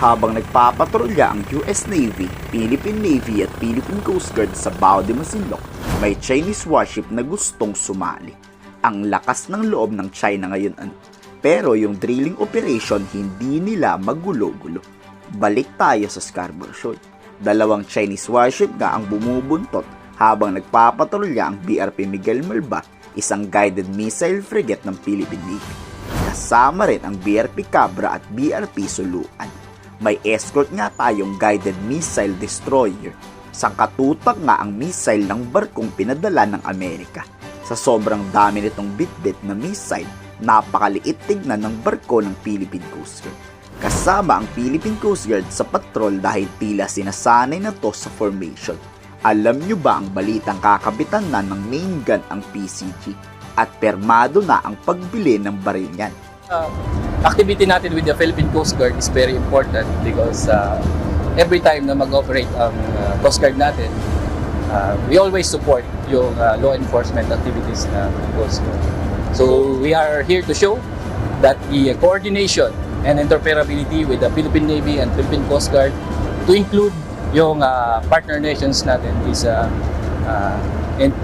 habang nagpapatrolya ang US Navy, Philippine Navy at Philippine Coast Guard sa Bao de Masinloc, may Chinese warship na gustong sumali. Ang lakas ng loob ng China ngayon. Pero yung drilling operation hindi nila magulo-gulo. Balik tayo sa Scarborough Shoal. Dalawang Chinese warship nga ang bumubuntot habang nagpapatrolya ang BRP Miguel Malba, isang guided missile frigate ng Philippine Navy. Kasama rin ang BRP Cabra at BRP Suluan. May escort nga tayong guided missile destroyer. Sangkatutak nga ang missile ng barkong pinadala ng Amerika. Sa sobrang dami nitong bitbit na missile, napakaliit tignan ng barko ng Philippine Coast Guard. Kasama ang Philippine Coast Guard sa patrol dahil tila sinasanay na to sa formation. Alam nyo ba ang balitang kakabitan na ng main gun ang PCG? At permado na ang pagbili ng baril niyan. uh, activity natin with the Philippine Coast Guard is very important because uh, every time na mag-operate ang uh, Coast Guard natin, uh, we always support yung uh, law enforcement activities ng Coast Guard. So we are here to show that the coordination and interoperability with the Philippine Navy and Philippine Coast Guard to include yung uh, partner nations natin is uh, uh, en-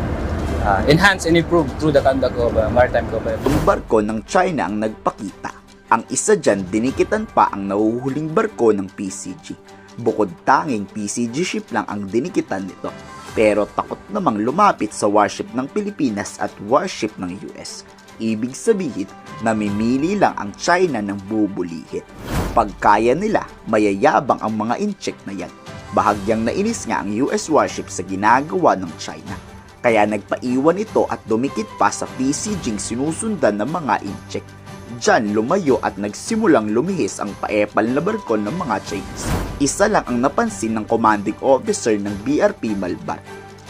uh, enhanced and improved through the conduct of uh, maritime cooperation. Ang barko ng China ang nagpakita. Ang isa dyan, dinikitan pa ang nahuhuling barko ng PCG. Bukod tanging PCG ship lang ang dinikitan nito. Pero takot namang lumapit sa warship ng Pilipinas at warship ng US. Ibig sabihin, namimili lang ang China ng bubulihin. Pagkaya nila, mayayabang ang mga incheck na yan. Bahagyang nainis nga ang US warship sa ginagawa ng China. Kaya nagpaiwan ito at dumikit pa sa PCG sinusundan ng mga incheck. Diyan lumayo at nagsimulang lumihis ang paepal na barko ng mga Chinese. Isa lang ang napansin ng commanding officer ng BRP Malbar.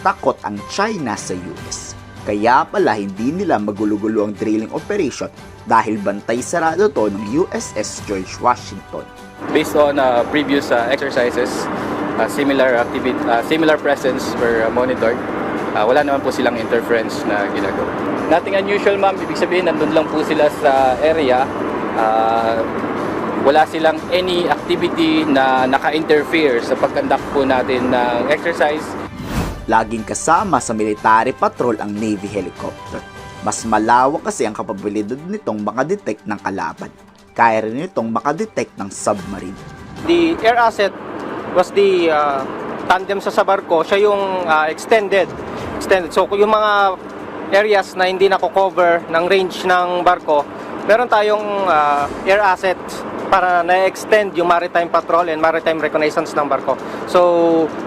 Takot ang China sa US. Kaya pala hindi nila magulo-gulo ang drilling operation dahil bantay sarado to ng USS George Washington. based on uh, previous uh, exercises, uh, similar activity, uh, similar presence were uh, monitored. Uh, wala naman po silang interference na ginagawa. Nothing unusual ma'am, ibig sabihin nandun lang po sila sa area. Uh, wala silang any activity na naka-interfere sa pag-conduct po natin ng exercise. Laging kasama sa military patrol ang Navy helicopter. Mas malawak kasi ang kapabilidad nitong makadetect ng kalaban. Kaya rin itong makadetect ng submarine. The air asset was the uh, tandem sa sa barko, siya yung uh, extended. Extended. So yung mga areas na hindi nako-cover ng range ng barko, meron tayong uh, air asset para na-extend yung maritime patrol and maritime reconnaissance ng barko. So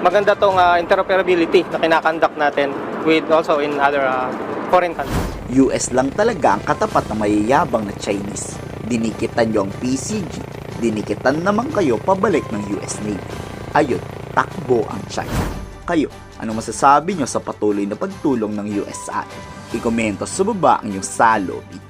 maganda tong uh, interoperability na kinakandak natin with also in other uh, foreign countries. US lang talaga ang katapat na mayayabang na Chinese. Dinikitan nyo ang PCG, dinikitan naman kayo pabalik ng US Navy. Ayun, takbo ang China. Kayo, ano masasabi nyo sa patuloy na pagtulong ng US sa atin? I-komento sa baba ang iyong salobi.